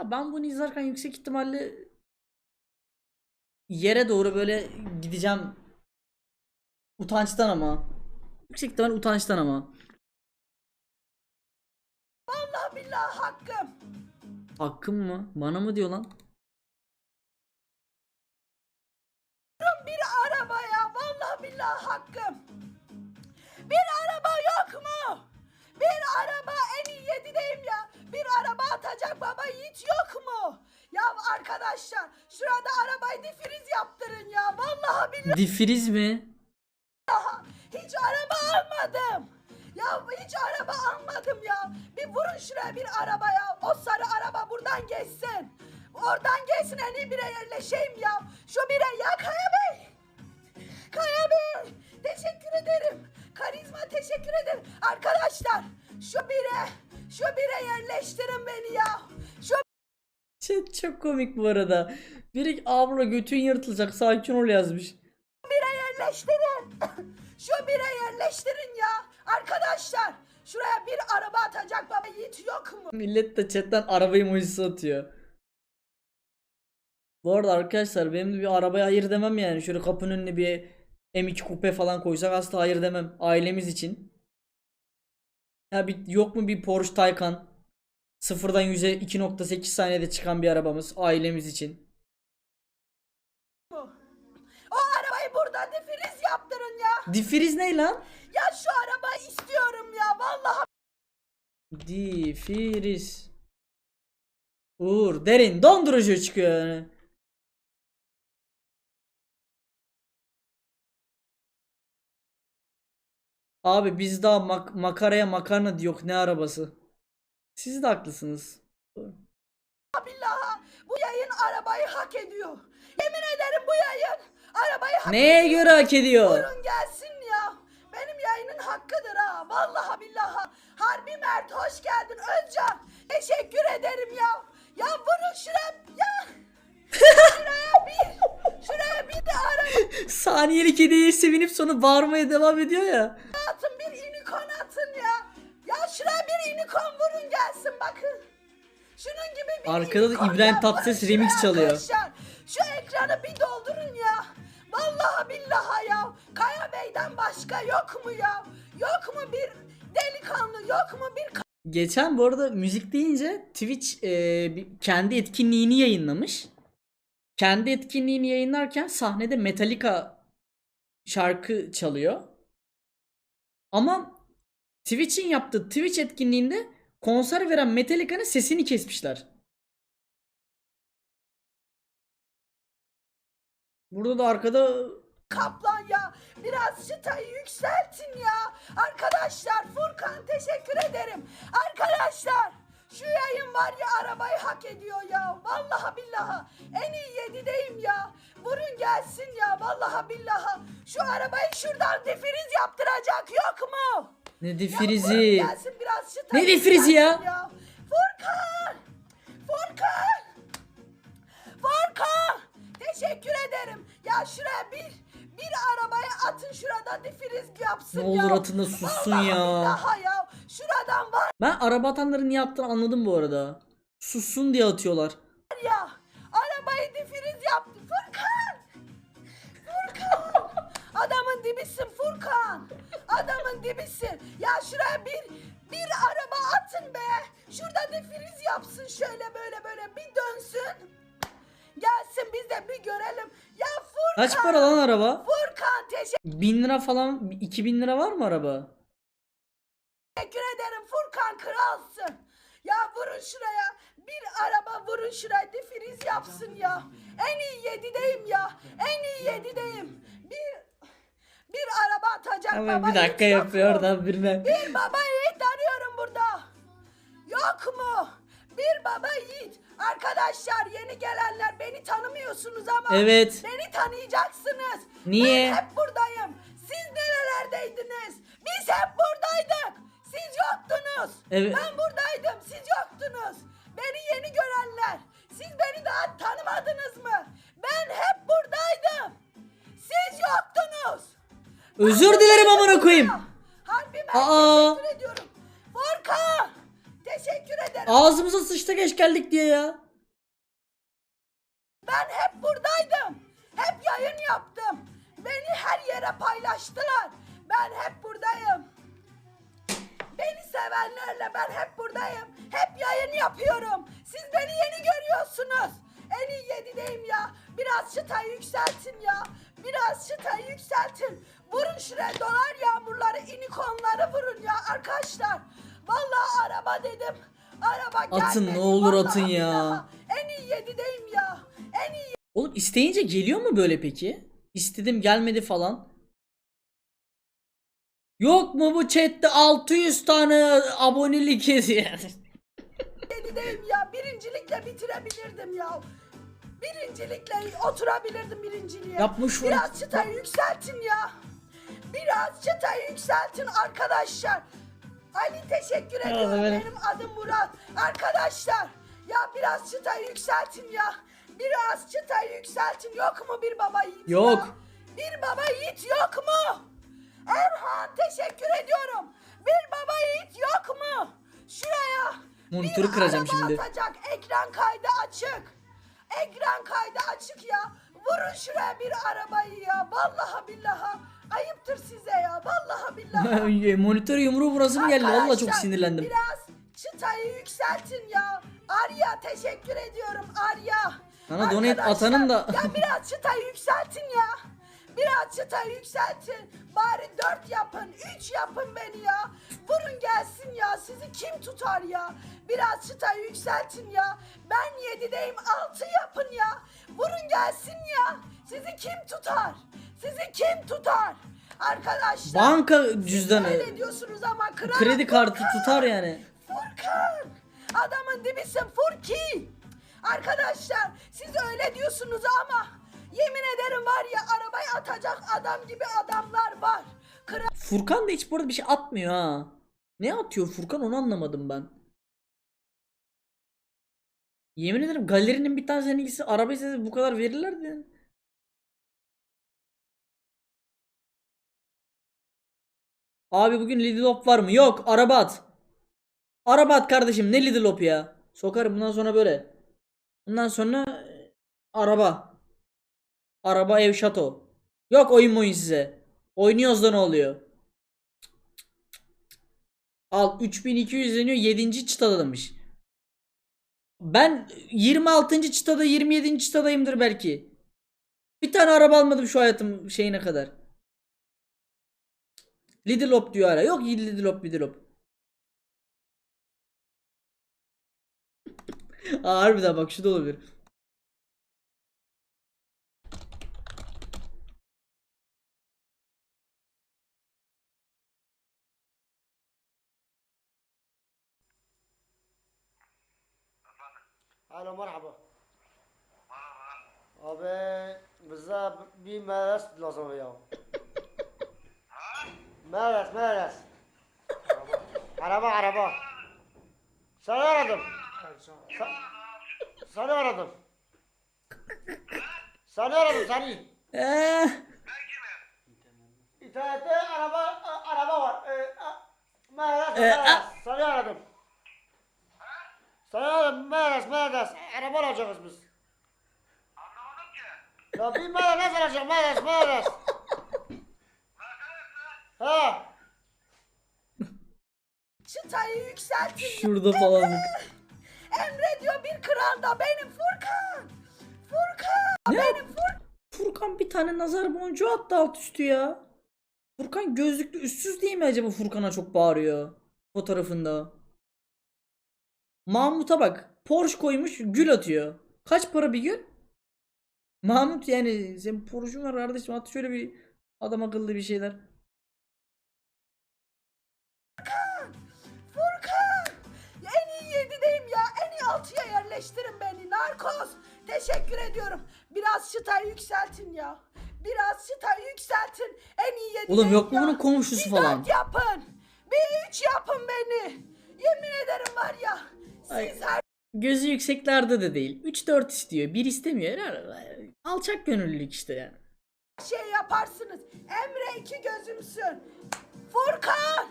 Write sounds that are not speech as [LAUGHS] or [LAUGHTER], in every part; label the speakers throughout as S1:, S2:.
S1: Ya ben bunu izlerken yüksek ihtimalle yere doğru böyle gideceğim. Utançtan ama. Yüksek ihtimal utançtan ama.
S2: Allah billah hakkım.
S1: Hakkım mı? Bana mı diyor lan?
S2: Bir arabaya vallahi billah hakkım. Bir araba yok mu? Bir araba en iyi yedideyim ya. Araba atacak baba yiğit yok mu? Ya arkadaşlar şurada arabayı difriz yaptırın ya. Vallahi billahi
S1: Difriz mi?
S2: hiç araba almadım. Ya hiç araba almadım ya. Bir vurun şuraya bir arabaya. O sarı araba buradan geçsin. Oradan geçsin en iyi bire yerleşeyim ya. Şu bire ya Kaya Bey. Kaya Bey. Teşekkür ederim. Karizma teşekkür ederim. Arkadaşlar şu bire şu bire yerleştirin beni ya. Şu
S1: Chat çok komik bu arada. Biri abla götün yırtılacak sakin ol yazmış.
S2: bire yerleştirin. [LAUGHS] Şu bire yerleştirin ya. Arkadaşlar şuraya bir araba atacak baba yiğit yok mu?
S1: Millet de chatten araba emojisi atıyor. Bu arada arkadaşlar benim de bir arabaya hayır demem yani. Şöyle kapının önüne bir M2 kupe falan koysak asla hayır demem. Ailemiz için. Ya bir, yok mu bir Porsche Taycan? Sıfırdan 100'e 2.8 saniyede çıkan bir arabamız ailemiz için.
S2: O arabayı burada difriz yaptırın ya.
S1: Difriz ne lan?
S2: Ya şu arabayı istiyorum ya. Vallahi
S1: Difriz. Uğur derin dondurucu çıkıyor yani. Abi biz daha mak- makaraya makarna diyor ne arabası. Siz de haklısınız.
S2: billahi bu yayın arabayı hak ediyor. Yemin ederim bu yayın arabayı hak
S1: Neye göre hak ediyor?
S2: Buyurun gelsin ya. Benim yayının hakkıdır ha. Vallahi billahi. Harbi Mert hoş geldin. Özcan teşekkür ederim ya. Ya vurun şuraya. Ya. [LAUGHS] şuraya bir. Şuraya bir de ara
S1: Saniyelik hediyeye sevinip sonra bağırmaya devam ediyor ya.
S2: atın bir unicorn atın ya. Ya şuraya bir unicorn vurun gelsin bakın. Şunun gibi bir
S1: Arkada da
S2: unicorn
S1: İbrahim
S2: ya.
S1: Tatlıses remix çalıyor.
S2: arkadaşlar. Şu ekranı bir doldurun ya. Vallahi billahi ya. Kaya Bey'den başka yok mu ya? Yok mu bir delikanlı yok mu bir
S1: Geçen bu arada müzik deyince Twitch e, bir- kendi etkinliğini yayınlamış. Kendi etkinliğini yayınlarken sahnede Metallica şarkı çalıyor. Ama Twitch'in yaptığı Twitch etkinliğinde konser veren Metallica'nın sesini kesmişler. Burada da arkada
S2: kaplan ya? Biraz çıtayı yükseltin ya. Arkadaşlar Furkan teşekkür ederim. Arkadaşlar şu yayın var ya arabayı hak ediyor ya. Vallahi billahi en iyi yedideyim ya. Vurun gelsin ya vallahi billahi. Şu arabayı şuradan defiriz yaptıracak yok mu?
S1: ne
S2: Ya vurun
S1: difrizi.
S2: gelsin biraz çıtayı
S1: Ne defirizi ya?
S2: yükseltin Furkan! Furkan! Furkan! Teşekkür ederim. Ya şuraya bir bir arabaya atın şurada difriz yapsın
S1: Ne
S2: ya.
S1: olur atın da sussun
S2: Vallahi
S1: ya.
S2: billahi ya. Şuradan var
S1: Ben araba atanların niye attığını anladım bu arada. Sussun diye atıyorlar.
S2: ya. Arabayı difriz yaptı. Furkan! Furkan! Adamın dibisin Furkan. Adamın dibisin. Ya şuraya bir bir araba atın be. Şurada difriz yapsın şöyle böyle böyle bir dönsün. Gelsin biz de bir görelim. Ya Furkan!
S1: Kaç para lan araba?
S2: Furkan teşekkür
S1: 1000 lira falan 2000 lira var mı araba?
S2: ederim. Kralsın. Ya vurun şuraya. Bir araba vurun şuraya. Difriz yapsın ya. En iyi yedideyim ya. En iyi yedideyim. Bir bir araba atacak
S1: Ama
S2: baba
S1: bir dakika
S2: yok
S1: yapıyor
S2: mu?
S1: oradan birine.
S2: Bir baba yiğit arıyorum burada. Yok mu? Bir baba yiğit. Arkadaşlar yeni gelenler beni tanımıyorsunuz ama
S1: Evet.
S2: beni tanıyacaksınız.
S1: Niye?
S2: Ben hep buradayım. Siz nerelerdeydiniz? Biz hep buradaydık. Siz yoktunuz.
S1: Evet.
S2: Ben buradaydım. Siz yoktunuz. Beni yeni görenler. Siz beni daha tanımadınız mı? Ben hep buradaydım. Siz yoktunuz.
S1: Özür dilerim amına koyayım.
S2: Harbi ben
S1: Aa.
S2: teşekkür ediyorum. Furkan. Teşekkür ederim.
S1: Ağzımıza sıçtı geç geldik diye ya.
S2: Ben hep buradaydım. Hep yayın yaptım. Beni her yere paylaştılar. Ben hep buradayım. Beni sevenlerle ben hep buradayım. Hep yayın yapıyorum. Siz beni yeni görüyorsunuz. En iyi yedideyim ya. Biraz çıtayı yükseltin ya. Biraz çıtayı yükseltin. Vurun şuraya dolar yağmurları, inikonları vurun ya arkadaşlar. Vallahi araba dedim. Araba gelmedi.
S1: Atın, ne olur
S2: Vallahi
S1: atın ya.
S2: En iyi yedideyim ya. En iyi
S1: Oğlum isteyince geliyor mu böyle peki? İstedim gelmedi falan. Yok mu bu chatte 600 tane abonelik hediye? [LAUGHS]
S2: yedideyim ya. Birincilikle bitirebilirdim ya. Birincilikle oturabilirdim birinciliğe.
S1: Yapmış bunu.
S2: Biraz çıtayı yükseltin ya. Biraz çıtayı yükseltin arkadaşlar. Ali teşekkür ediyorum.
S1: benim.
S2: Benim adım Murat. Arkadaşlar ya biraz çıtayı yükseltin ya. Biraz çıtayı yükseltin. Yok mu bir baba yiğit ya?
S1: Yok.
S2: Bir baba yiğit yok mu? Erhan teşekkür ediyorum. Bir baba yiğit yok mu? Şuraya
S1: Monitörü
S2: bir
S1: kıracağım
S2: araba
S1: şimdi.
S2: atacak. Ekran kaydı açık. Ekran kaydı açık ya. Vurun şuraya bir arabayı ya. Vallahi billahi. Ayıptır size ya. Vallahi billahi. [LAUGHS]
S1: Monitör yumruğu burası mı geldi? Valla çok
S2: Arkadaşlar,
S1: sinirlendim.
S2: Biraz çıtayı yükseltin ya. Arya teşekkür ediyorum Arya.
S1: Sana donate
S2: Arkadaşlar,
S1: atanın da-
S2: Ya biraz çıtayı yükseltin ya. Biraz çıtayı yükseltin. Bari dört yapın, üç yapın beni ya. Vurun gelsin ya. Sizi kim tutar ya? Biraz çıtayı yükseltin ya. Ben yedideyim, altı yapın ya. Vurun gelsin ya. Sizi kim tutar? Sizi kim tutar? Arkadaşlar.
S1: Banka cüzdanı.
S2: Öyle diyorsunuz ama kral.
S1: Kredi kartı tutar yani.
S2: Furkan! Adamın dibisin Furki! Arkadaşlar siz öyle diyorsunuz ama yemin ederim var ya arabayı atacak adam gibi adamlar var. Kral
S1: Furkan da hiç bu arada bir şey atmıyor ha. Ne atıyor Furkan onu anlamadım ben. Yemin ederim galerinin bir tanesinin ilgisi araba istese bu kadar verirlerdi. Abi bugün Lidl Hop var mı? Yok araba at. Araba at kardeşim ne Lidl Hop ya. Sokarım bundan sonra böyle. Bundan sonra e, araba. Araba ev şato. Yok oyun oyun size. Oynuyoruz da ne oluyor? Al 3200 deniyor 7. çıtadamış. Ben 26. çıtada 27. çıtadayımdır belki. Bir tane araba almadım şu hayatım şeyine kadar. Lidl Hop diyor hala. Yok Lidl Hop Lidl Hop. Aa, harbiden bak şu da olabilir.
S3: ألو مرحبا. مرحبا بزاف بي مارس لازم وياه مارس مارس عربة عربة سنة ردم سنة ردم سنة ردم سنة إذا
S1: أتى
S3: عربة عربا مارس مارس سنة ردم A- meres meres. Meres. Araba alacağız biz. Ya bir meres ne alacak meres meres. Ha.
S2: çıtayı yükseltin.
S1: Şurada falan.
S2: Emre diyor bir kral da benim Furkan. Furkan.
S1: Ne?
S2: Benim Furkan.
S1: Furkan bir tane nazar boncuğu attı alt üstü ya. Furkan gözlüklü üstsüz değil mi acaba Furkan'a çok bağırıyor fotoğrafında. Mahmut'a bak. Porsche koymuş gül atıyor. Kaç para bir gül? Mahmut yani sen Porsche'un var kardeşim at şöyle bir adam akıllı bir şeyler.
S2: Furkan! En iyi yedideyim ya. En iyi altıya yerleştirin beni. Narkoz. Teşekkür ediyorum. Biraz çıtayı yükseltin ya. Biraz çıtayı yükseltin. En iyi yedideyim
S1: Oğlum yok mu
S2: ya.
S1: bunun komşusu
S2: bir
S1: falan?
S2: dört yapın. Bir üç yapın beni. Yemin ederim var ya.
S1: Ay. Gözü yükseklerde de değil. 3-4 istiyor. 1 istemiyor. Alçak gönüllülük işte yani.
S2: şey yaparsınız. Emre iki gözümsün. Furkan!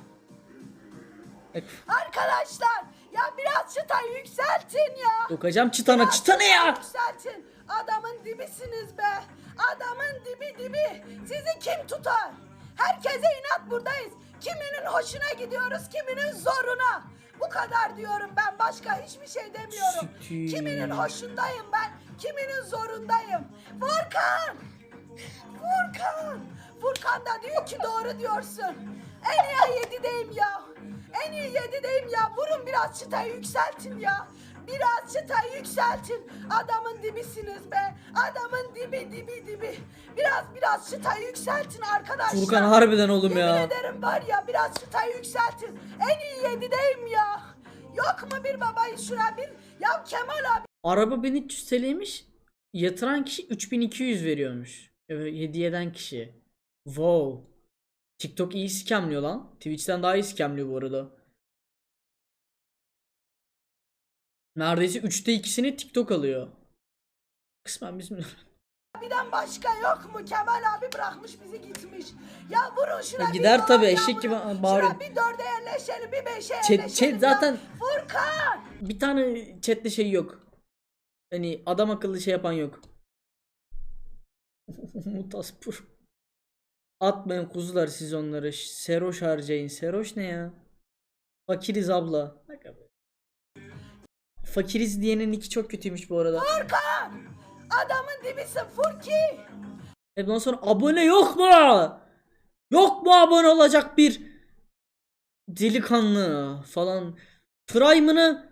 S1: Bak,
S2: Arkadaşlar ya biraz çıtayı yükseltin ya.
S1: Dokacağım çıtana. Çıtana ya.
S2: Yükseltin. Adamın dibisiniz be. Adamın dibi dibi. Sizi kim tutar? Herkese inat buradayız. Kiminin hoşuna gidiyoruz, kiminin zoruna. Bu kadar diyorum ben. Başka hiçbir şey demiyorum.
S1: Sütü.
S2: Kiminin hoşundayım ben, kiminin zorundayım. Furkan! Furkan! Furkan da diyor ki doğru diyorsun. En iyi yedideyim ya. En iyi yedideyim ya. Vurun biraz çıtayı yükseltin ya. Biraz çıtayı yükseltin. Adamın dibisiniz be. Adamın dibi dibi dibi. Biraz biraz çıtayı yükseltin arkadaşlar.
S1: Furkan harbiden oğlum
S2: Yemin
S1: ya.
S2: ederim var ya biraz çıtayı yükseltin. En iyi yedideyim ya. Yok mu bir babayı şuna bir? Ya Kemal abi
S1: Araba 1300 TL'ymiş. Yatıran kişi 3200 veriyormuş. Evet, hediye eden kişi. Wow. TikTok iyi scamliyor lan. Twitch'ten daha iyi scamliyor bu arada. Neredeyse 3'te 2'sini TikTok alıyor. Kısmen bizim
S2: abiden başka yok mu? Kemal abi bırakmış bizi gitmiş. Ya vurun şuna
S1: Ya
S2: bir
S1: gider
S2: dolar
S1: tabii,
S2: ya
S1: eşek
S2: vurun.
S1: gibi
S2: Şuna
S1: bağırıyor.
S2: bir dörde yerleşelim bir beşe
S1: Chat-
S2: yerleşelim
S1: chat
S2: ya.
S1: zaten-
S2: Furkan!
S1: bir tane chatte şey yok. Hani adam akıllı şey yapan yok. [LAUGHS] Mutaspur. Atmayın kuzular siz onları. Seroş harcayın. Seroş ne ya? Fakiriz abla. Bak abi. Fakiriz diyenin iki çok kötüymüş bu arada.
S2: Furkan! Adamın dibisin Furki!
S1: E bundan sonra abone yok mu? Yok mu abone olacak bir delikanlı falan. Prime'ını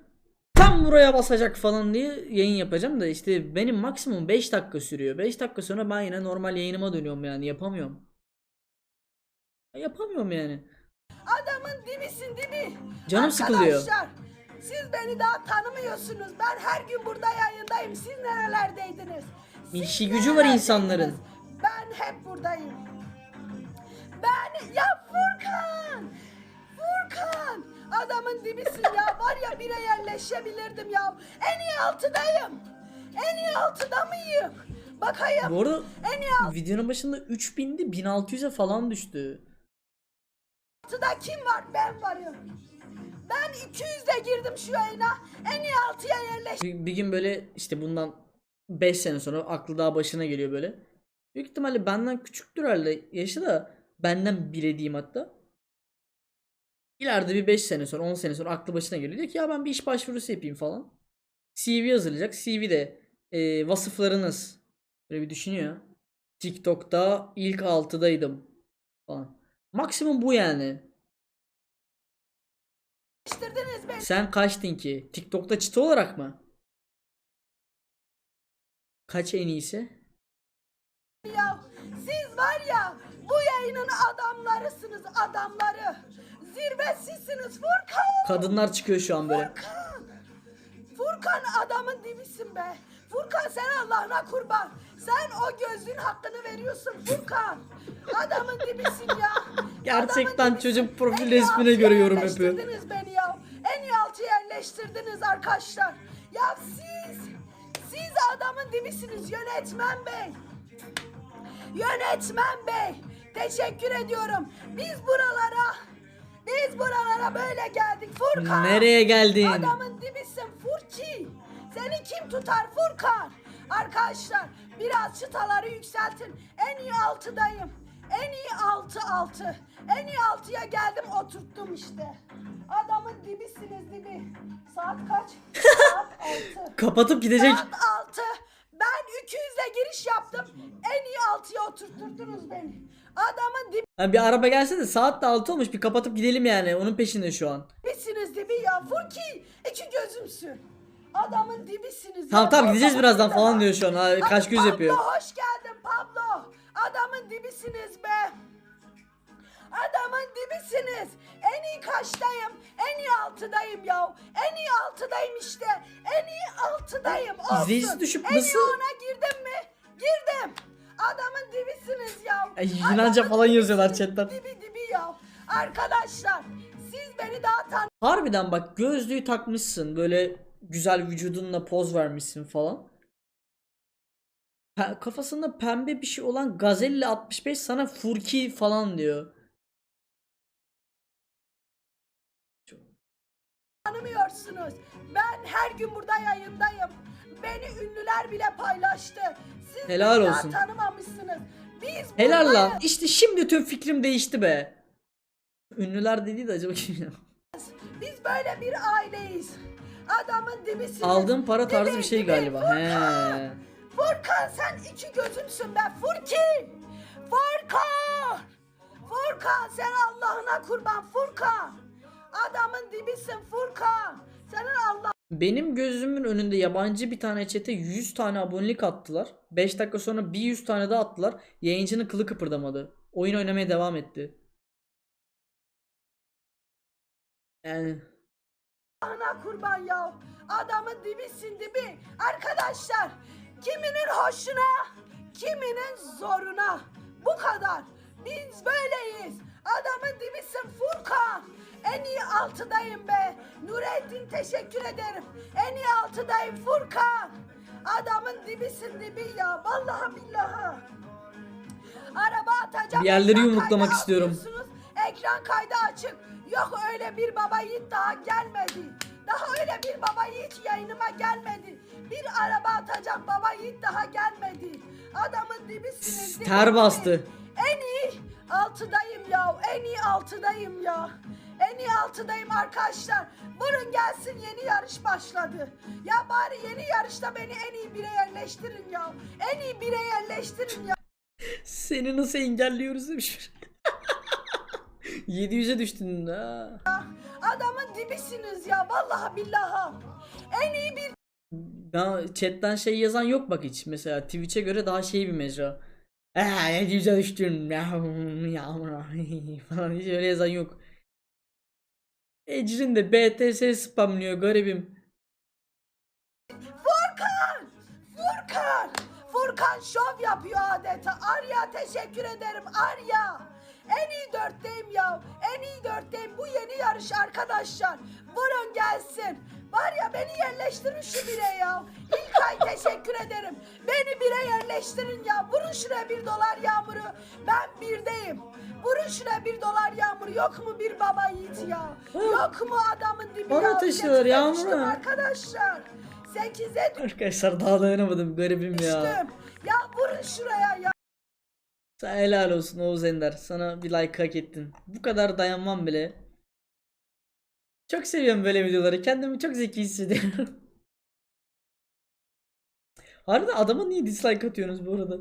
S1: tam buraya basacak falan diye yayın yapacağım da işte benim maksimum 5 dakika sürüyor. 5 dakika sonra ben yine normal yayınıma dönüyorum yani yapamıyorum. Yapamıyorum yani.
S2: Adamın dibisin dibi.
S1: Canım sıkılıyor.
S2: Arkadaşlar, Siz beni daha tanımıyorsunuz. Ben her gün burada yayındayım. Siz nerelerdeydiniz? Siz
S1: İşi gücü var insanların.
S2: Ben hep buradayım. Ben ya Furkan! Furkan! Adamın dibisin ya. Var ya bire yerleşebilirdim ya. En iyi altıdayım. En iyi altıda mıyım? Bakayım.
S1: Bu arada
S2: En iyi
S1: videonun başında 3000'di 1600'e falan düştü.
S2: altıda kim var? Ben varım. Ben 200'de girdim şu yayına. En iyi altıya yerleştim.
S1: Bir, bir gün böyle işte bundan 5 sene sonra aklı daha başına geliyor böyle. Büyük ihtimalle benden küçüktür herhalde yaşı da benden bile diyeyim hatta. İleride bir 5 sene sonra 10 sene sonra aklı başına geliyor. Diyor ki ya ben bir iş başvurusu yapayım falan. CV hazırlayacak. CV'de e, vasıflarınız böyle bir düşünüyor. TikTok'ta ilk 6'daydım falan. Maksimum bu yani.
S2: Yerleştirdiniz beni.
S1: Sen kaçtın ki? TikTok'ta çıta olarak mı? Kaç en iyisi?
S2: ya. Siz var ya bu yayının adamlarısınız adamları. Zirve sizsiniz Furkan.
S1: Kadınlar çıkıyor şu an böyle.
S2: Furkan. Furkan adamın dibisin be. Furkan sen Allah'ına kurban. Sen o gözün hakkını veriyorsun Furkan. Adamın dibisin ya. [LAUGHS]
S1: Gerçekten
S2: Adamın dibisin.
S1: çocuk profil
S2: En
S1: resmine
S2: altıya
S1: göre yorum yapıyor.
S2: Yerleştirdiniz beni ya. En iyi altı yerleştirdiniz arkadaşlar. Ya siz, siz adamın dibisiniz yönetmen bey. Yönetmen bey. Teşekkür ediyorum. Biz buralara, biz buralara böyle geldik Furkan.
S1: Nereye geldin?
S2: Adamın dibisin Furki. Seni kim tutar Furkan? Arkadaşlar biraz çıtaları yükseltin. En iyi altıdayım. En iyi altı altı. En iyi altıya geldim oturttum işte. Adamın dibisiniz dibi. Saat kaç? Saat [LAUGHS] altı.
S1: Kapatıp gidecek.
S2: Saat altı. Ben 200'le giriş yaptım. En iyi altıya oturtturdunuz beni. Adamın
S1: Ha, bir araba gelse de saat de 6 olmuş bir kapatıp gidelim yani. Onun peşinde şu an.
S2: dibisiniz dibi ya. Furki iki gözümsün. Adamın dibisiniz.
S1: Tamam
S2: ya.
S1: tamam gideceğiz birazdan falan diyor şu an. Ha, kaş göz
S2: Pablo,
S1: yapıyor.
S2: hoş geldin Pablo. Adamın dibisiniz be. Adamın dibisiniz. En iyi kaçtayım. En iyi altıdayım ya. En iyi altıdayım işte. En iyi altıdayım. Olsun.
S1: İzleyicisi düşüp
S2: En iyi
S1: nasıl-
S2: ona girdim mi? Girdim. Adamın dibisiniz ya.
S1: Ay, Yunanca
S2: Adamın
S1: falan yazıyorlar
S2: dibisiniz.
S1: chatten.
S2: Dibi dibi ya. Arkadaşlar siz beni daha tan
S1: Harbiden bak gözlüğü takmışsın. Böyle güzel vücudunla poz vermişsin falan. Pe- kafasında pembe bir şey olan Gazelli 65 sana Furki falan diyor.
S2: tanımıyorsunuz. Ben her gün burada yayındayım. Beni ünlüler bile paylaştı. Siz
S1: Helal
S2: beni
S1: olsun.
S2: tanımamışsınız. Biz
S1: Helal lan.
S2: buradayız.
S1: İşte şimdi tüm fikrim değişti be. Ünlüler dedi de acaba kim ya?
S2: Biz böyle bir aileyiz. Adamın dibisiniz.
S1: Aldığım para tarzı bir
S2: Dibi,
S1: şey
S2: dibi.
S1: galiba. He.
S2: Furkan! Furkan sen iki gözümsün be Furki. Furkan. Furkan sen Allah'ına kurban Furkan. Adamın dibisin Furkan. Senin Allah
S1: Benim gözümün önünde yabancı bir tane çete 100 tane abonelik attılar. 5 dakika sonra bir 100 tane daha attılar. Yayıncının kılı kıpırdamadı. Oyun oynamaya devam etti. Yani
S2: Ana kurban ya. Adamın dibisin dibi. Arkadaşlar kiminin hoşuna, kiminin zoruna. Bu kadar. Biz böyleyiz. Adamın dibisin Furkan. En iyi altıdayım be. Nurettin teşekkür ederim. En iyi altıdayım Furkan. Adamın dibisin dibi ya. Vallahi billahi. Araba atacağım.
S1: Bir yerleri yumruklamak istiyorum.
S2: Ekran kaydı açık. Yok öyle bir baba yiğit daha gelmedi. Daha öyle bir baba yiğit yayınıma gelmedi. Bir araba atacak baba yiğit daha gelmedi. Adamın dibisiniz.
S1: Ter
S2: dibi.
S1: bastı.
S2: En iyi altıdayım ya. En iyi altıdayım ya. En iyi altıdayım arkadaşlar. Vurun gelsin yeni yarış başladı. Ya bari yeni yarışta beni en iyi bire yerleştirin ya. En iyi bire yerleştirin ya.
S1: seni nasıl engelliyoruz demiş. 700'e düştün. Ha.
S2: Adamın dibisiniz ya vallahi billahi. En iyi bir
S1: Ya chatten şey yazan yok bak hiç. Mesela Twitch'e göre daha şey bir mecra. Eee 700'e düştün. [LAUGHS] falan hiç öyle yazan yok. Ecrin de BTS spamlıyor garibim.
S2: Furkan! Furkan! Furkan şov yapıyor adeta. Arya teşekkür ederim Arya. En iyi dörtteyim ya. En iyi dörtteyim. Bu yeni yarış arkadaşlar. Vurun gelsin. Var ya beni yerleştirin şu bire ya. İlkay [LAUGHS] teşekkür ederim. Beni bire yerleştirin ya. Vurun şuraya bir dolar yağmuru. Ben birdeyim. Vurun şuraya bir dolar yağmuru. Yok mu bir baba yiğit ya? Yok mu adamın dibi
S1: Bana
S2: ya?
S1: taşıyorlar
S2: Sekize
S1: yağmuru.
S2: düştüm Arkadaşlar. Sekize
S1: Arkadaşlar daha dayanamadım garibim ya.
S2: düştüm. Ya vurun şuraya ya.
S1: Sen helal olsun Oğuz Ender. Sana bir like hak ettin. Bu kadar dayanmam bile. Çok seviyorum böyle videoları. Kendimi çok zeki hissediyorum. [LAUGHS] Harbiden adama niye dislike atıyorsunuz bu arada?